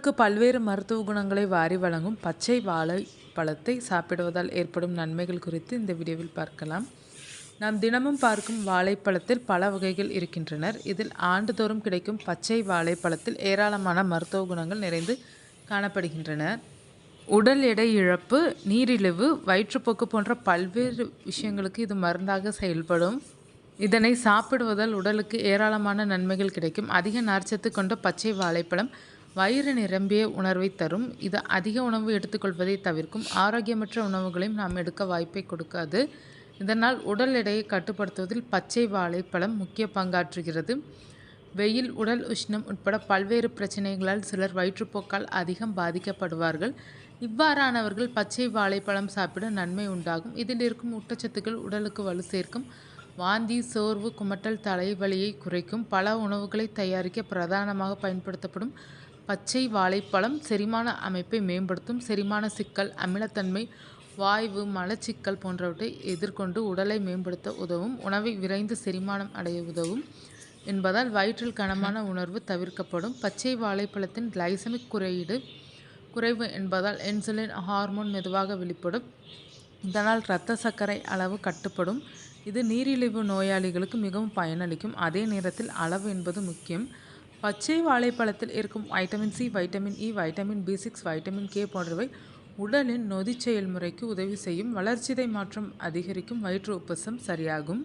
உடலுக்கு பல்வேறு மருத்துவ குணங்களை வாரி வழங்கும் பச்சை வாழை பழத்தை சாப்பிடுவதால் ஏற்படும் நன்மைகள் குறித்து இந்த வீடியோவில் பார்க்கலாம். நாம் தினமும் பார்க்கும் வாழைப்பழத்தில் பல வகைகள் இருக்கின்றனர். இதில் ஆண்டுதோறும் கிடைக்கும் பச்சை வாழைப்பழத்தில் ஏராளமான மருத்துவ குணங்கள் நிறைந்து காணப்படுகின்றன. உடல் எடை இழப்பு நீரிழிவு வயிற்றுப்போக்கு போன்ற பல்வேறு விஷயங்களுக்கு இது மருந்தாக செயல்படும். இதனை சாப்பிடுவதால் உடலுக்கு ஏராளமான நன்மைகள் கிடைக்கும். அதிக நார்ச்சத்து கொண்ட பச்சை வாழைப்பழம் வயிறு நிரம்பிய உணர்வை தரும். இது அதிக உணவு எடுத்துக்கொள்வதை தவிர்க்கும். ஆரோக்கியமற்ற உணவுகளையும் நாம் எடுக்க வாய்ப்பை கொடுக்காது. இதனால் உடல் எடையை கட்டுப்படுத்துவதில் பச்சை வாழைப்பழம் முக்கிய பங்காற்றுகிறது. வெயில் உடல் உஷ்ணம் உட்பட பல்வேறு பிரச்சனைகளால் சிலர் வயிற்றுப்போக்கால் அதிகம் பாதிக்கப்படுவார்கள். இவ்வாறானவர்கள் பச்சை வாழைப்பழம் சாப்பிட நன்மை உண்டாகும். இதில் இருக்கும் ஊட்டச்சத்துக்கள் உடலுக்கு வலு சேர்க்கும். வாந்தி சோர்வு குமட்டல் தலைவலியை குறைக்கும் பல உணவுகளை தயாரிக்க பிரதானமாக பயன்படுத்தப்படும் பச்சை வாழைப்பழம் செரிமான அமைப்பை மேம்படுத்தும் செரிமான சிக்கல் அமிலத்தன்மை வாய்வு மலச்சிக்கல் போன்றவற்றை எதிர்கொண்டு உடலை மேம்படுத்த உதவும் உணவை விரைந்து செரிமானம் அடைய உதவும் என்பதால் வயிற்றில் கனமான உணர்வு தவிர்க்கப்படும். பச்சை வாழைப்பழத்தின் கிளைசமிக் குறியீடு குறைவு என்பதால் இன்சுலின் ஹார்மோன் மெதுவாக வெளிப்படும். இதனால் இரத்த சர்க்கரை அளவு கட்டுப்படும். இது நீரிழிவு நோயாளிகளுக்கு மிகவும் பயனளிக்கும். அதே நேரத்தில் அளவு என்பது முக்கியம். பச்சை வாழைப்பழத்தில் இருக்கும் vitamin C vitamin E vitamin B six vitamin K போன்றவை உடலின் நொதி செயல்முறைக்கு உதவி செய்யும். வளர்ச்சிதை மாற்றம் அதிகரிக்கும். வயிற்று உப்பசம் சரியாகும்.